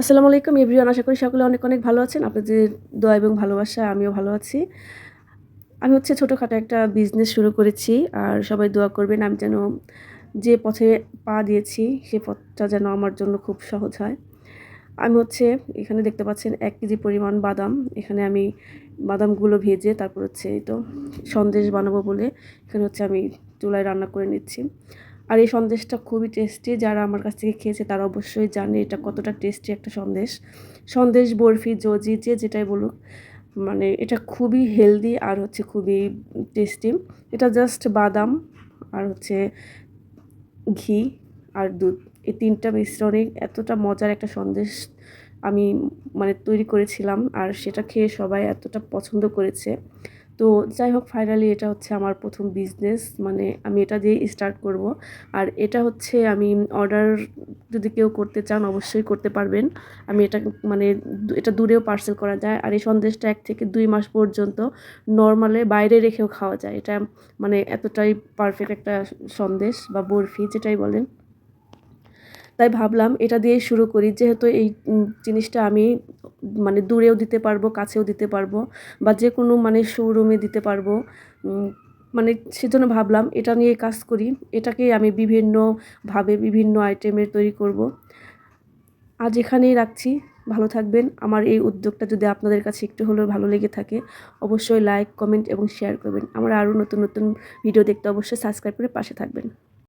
আসসালামু আলাইকুম, এভরিওয়ান আশা করি সকলে অনেক অনেক ভালো আছেন। আপনাদের দোয়া এবং ভালোবাসা, আমিও ভালো আছি। আমি হচ্ছে ছোটোখাটো একটা বিজনেস শুরু করেছি, আর সবাই দোয়া করবেন আমি যেন যে পথে পা দিয়েছি, সে পথটা যেন আমার জন্য খুব সহজ হয়। আমি হচ্ছে এখানে দেখতে পাচ্ছেন এক কেজি পরিমাণ বাদাম। এখানে আমি বাদামগুলো ভেজে তারপর হচ্ছে এই তো সন্দেশ বানাবো বলে এখানে হচ্ছে আমি চুলায় রান্না করে নিচ্ছি। আর এই সন্দেশটা খুবই টেস্টি যারা আমার কাছ থেকে খেয়েছে তারা অবশ্যই জানে এটা কতটা টেস্টি একটা সন্দেশ। সন্দেশ, বরফি, জজি, যে যেটাই বলুক মানে এটা খুবই হেলদি আর হচ্ছে খুবই টেস্টি এটা জাস্ট বাদাম আর হচ্ছে ঘি আর দুধ। এই তিনটা মিশ্রণে এতটা মজার একটা সন্দেশ আমি মানে তৈরি করেছিলাম আর সেটা খেয়ে সবাই এতটা পছন্দ করেছে। তো যাই হোক ফাইনালি এটা হচ্ছে আমার প্রথম বিজনেস মানে আমি এটা দিয়েই স্টার্ট করব। আর এটা হচ্ছে আমি অর্ডার যদি কেউ করতে চান, অবশ্যই করতে পারবেন। আমি এটা মানে এটা দূরেও পার্সেল করা যায়। আর এই সন্দেশটা এক থেকে দুই মাস পর্যন্ত নর্মালে বাইরে রেখেও খাওয়া যায়। এটা মানে এতটাই পারফেক্ট একটা সন্দেশ বা বরফি, যেটাই বলেন। তাই ভাবলাম এটা দিয়েই শুরু করি। যেহেতু এই জিনিসটা আমি মানে দূরেও দিতে পারব, কাছেও দিতে পারব বা যে কোনো মানে শোরুমে দিতে পারব। মানে সেজন্য ভাবলাম এটা নিয়ে কাজ করি। এটাকে আমি বিভিন্নভাবে বিভিন্ন আইটেমের তৈরি করব। আজ এখানেই রাখছি। ভালো থাকবেন। আমার এই উদ্যোগটা যদি আপনাদের কাছে একটু হলেও ভালো লেগে থাকে, অবশ্যই লাইক কমেন্ট এবং শেয়ার করবেন। আমার আরও নতুন নতুন ভিডিও দেখতে অবশ্যই সাবস্ক্রাইব করে পাশে থাকবেন।